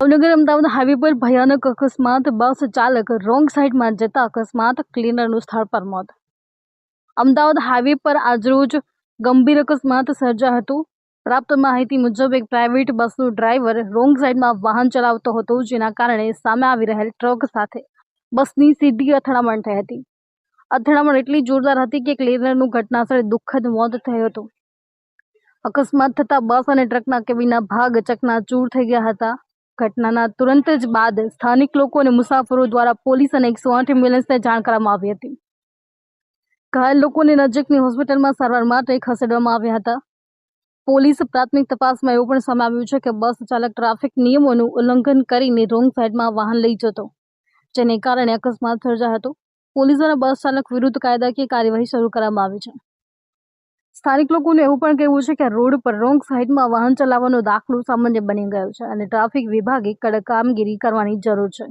Bhavnagar Ahmedabad highway પર ભયાનક અકસ્માત. બસ ચાલક રોંગ સાઈડમાં જતા અકસ્માત. ક્લીનરનું સ્થળ પર મોત. અમદાવાદ હાઈવે પર આજરોજ ગંભીર અકસ્માત સર્જા હતું. પ્રાપ્ત માહિતી મુજબ એક પ્રાઇવેટ બસનો ડ્રાઈવર રોંગ સાઈડમાં વાહન ચલાવતો હતો, જેના કારણે સામે આવી રહેલ ટ્રક સાથે બસની સીધી અથડામણ થઈ હતી. અથડામણ એટલી જોરદાર હતી કે ક્લીનરનું ઘટનાસ્થળે દુઃખદ મોત થયું હતું. અકસ્માત થતા બસ અને ટ્રકના કેબિનના ભાગ ચકનાચૂર થઈ ગયા હતા. ઘટનાના તુરંત જ બાદ સ્થાનિક લોકો અને મુસાફરો દ્વારા પોલીસ અને એકસો આઠ એમ્બ્યુલન્સને જાણ કરવામાં આવી હતી. ઘાયલ લોકોને નજીકની હોસ્પિટલમાં સારવાર માટે ખસેડવામાં આવ્યા હતા. પોલીસ પ્રાથમિક તપાસમાં એવું પણ સામે આવ્યું છે કે બસ ચાલક ટ્રાફિક નિયમોનું ઉલ્લંઘન કરીને રોંગ સાઈડમાં વાહન લઈ જતો, જેને કારણે અકસ્માત સર્જાયો હતો. પોલીસ દ્વારા બસ ચાલક વિરુદ્ધ કાયદાકીય કાર્યવાહી શરૂ કરવામાં આવી છે. સ્થાનિક લોકોનું એવું પણ કહેવું છે કે રોડ પર રોંગ સાઈડમાં વાહન ચલાવવાનો દાખલો સામાન્ય બની ગયો છે અને ટ્રાફિક વિભાગે કડક કામગીરી કરવાની જરૂર છે.